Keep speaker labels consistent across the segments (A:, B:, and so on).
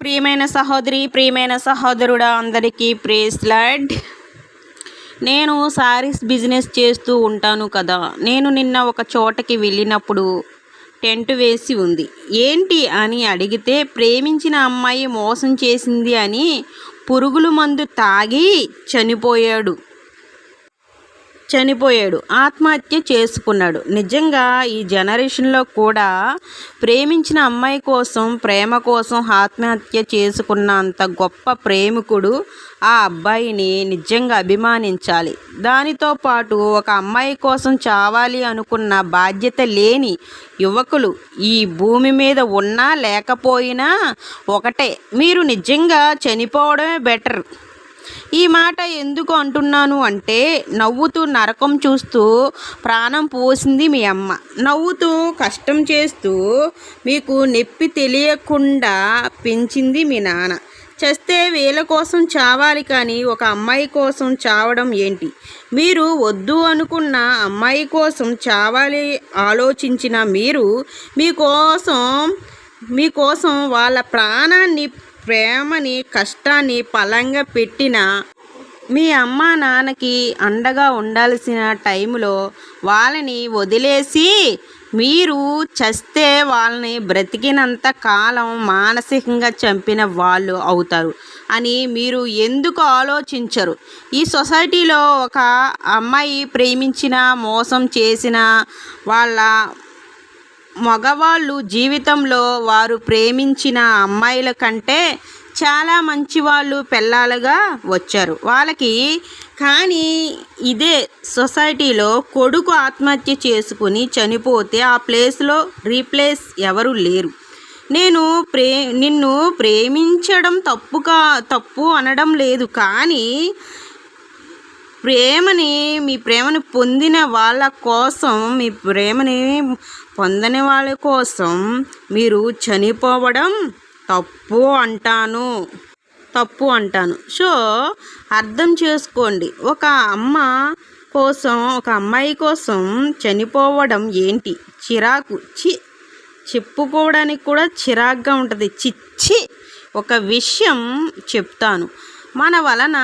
A: ప్రియమైన సహోదరి ప్రియమైన సహోదరుడా అందరికీ ప్రేస్లాడ్ నేను సారీస్ బిజినెస్ చేస్తూ ఉంటాను కదా. నేను నిన్న ఒక చోటకి వెళ్ళినప్పుడు టెంట్ వేసి ఉంది. ఏంటి అని అడిగితే ప్రేమించిన అమ్మాయి మోసం చేసింది అని పురుగుల మందు తాగి చనిపోయాడు. చనిపోయాడు. ఆత్మహత్య చేసుకున్నాడు. నిజంగా ఈ జనరేషన్లో కూడా ప్రేమించిన అమ్మాయి కోసం ప్రేమ కోసం ఆత్మహత్య చేసుకున్న అంత గొప్ప ప్రేమికుడు ఆ అబ్బాయిని నిజంగా అభిమానించాలి. దానితో పాటు ఒక అమ్మాయి కోసం చావాలి అనుకున్న బాధ్యత లేని యువకులు ఈ భూమి మీద ఉన్నా లేకపోయినా ఒకటే. మీరు నిజంగా చనిపోవడమే బెటర్. ఈ మాట ఎందుకు అంటున్నాను అంటే నవ్వుతూ నరకం చూస్తూ ప్రాణం పోసింది మీ అమ్మ. నవ్వుతూ కష్టం చేస్తూ మీకు నొప్పి తెలియకుండా పెంచింది మీ నాన్న. చస్తే వీళ్ళ కోసం చావాలి కానీ ఒక అమ్మాయి కోసం చావడం ఏంటి? మీరు వద్దు అనుకున్న అమ్మాయి కోసం చావాలి ఆలోచించిన మీరు మీకోసం మీకోసం వాళ్ళ ప్రాణాన్ని ప్రేమని కష్టాన్ని పలంగా పెట్టిన మీ అమ్మ నాన్నకి అండగా ఉండాల్సిన టైంలో వాళ్ళని వదిలేసి మీరు చస్తే వాళ్ళని బ్రతికినంత కాలం మానసికంగా చంపిన వాళ్ళు అవుతారు అని మీరు ఎందుకు ఆలోచించరు? ఈ సొసైటీలో ఒక అమ్మాయి ప్రేమించిన మోసం చేసిన వాళ్ళ మగవాళ్ళు జీవితంలో వారు ప్రేమించిన అమ్మాయిల కంటే చాలా మంచి వాళ్ళు పెళ్ళాలుగా వచ్చారు. వాళ్ళకి కానీ ఇదే సొసైటీలో కొడుకు ఆత్మహత్య చేసుకుని చనిపోతే ఆ ప్లేస్లో రీప్లేస్ ఎవరు లేరు. నేను ప్రే నిన్ను ప్రేమించడం తప్పుగా తప్పు అనడం లేదు. కానీ ప్రేమని మీ ప్రేమను పొందిన వాళ్ళ కోసం మీ ప్రేమని పొందని వాళ్ళ కోసం మీరు చనిపోవడం తప్పు అంటాను. తప్పు అంటాను. సో అర్థం చేసుకోండి. ఒక అమ్మ కోసం ఒక అమ్మాయి కోసం చనిపోవడం ఏంటి? చిరాకు. చి చెప్పుకోవడానికి కూడా చిరాగ్గా ఉంటుంది. చిచ్చి ఒక విషయం చెప్తాను. మన వలన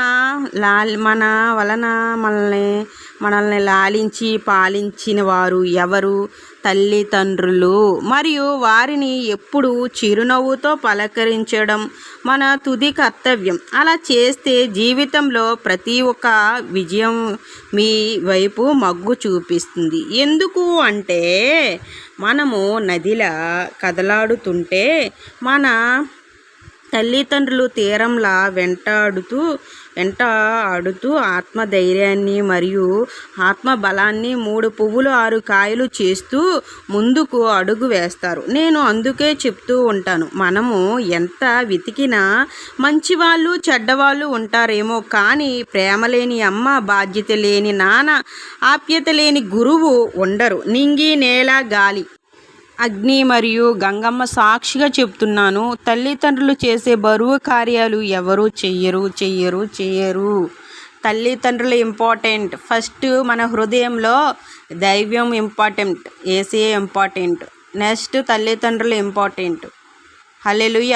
A: లా మన వలన మనల్ని మనల్ని లాలించి పాలించిన వారు ఎవరు? తల్లిదండ్రులు. మరియు వారిని ఎప్పుడు చిరునవ్వుతో పలకరించడం మన తుది కర్తవ్యం. అలా చేస్తే జీవితంలో ప్రతి ఒక్క విజయం మీ వైపు మగ్గు చూపిస్తుంది. ఎందుకు అంటే మనము నదిలా కదలాడుతుంటే మన తల్లిదండ్రులు తీరంలా వెంటాడుతూ వెంట ఆడుతూ ఆత్మధైర్యాన్ని మరియు ఆత్మ బలాన్ని మూడు పువ్వులు ఆరు కాయలు చేస్తూ ముందుకు అడుగు వేస్తారు. నేను అందుకే చెప్తూ ఉంటాను మనము ఎంత వెతికినా మంచివాళ్ళు చెడ్డవాళ్ళు ఉంటారేమో కానీ ప్రేమ లేని అమ్మ బాధ్యత లేని నాన్న ఆప్యత లేని గురువు ఉండరు. నింగి నేల గాలి. అగ్ని మరియు గంగమ్మ సాక్షిగా చెప్తున్నాను. తల్లిదండ్రులు చేసే బరువు కార్యాలు ఎవరు చెయ్యరు చెయ్యరు చెయ్యరు. తల్లిదండ్రులు ఇంపార్టెంట్ ఫస్ట్ మన హృదయంలో దైవ్యం ఇంపార్టెంట్ ఏసీఏ ఇంపార్టెంట్ నెక్స్ట్ తల్లిదండ్రులు ఇంపార్టెంట్ హలెలుయ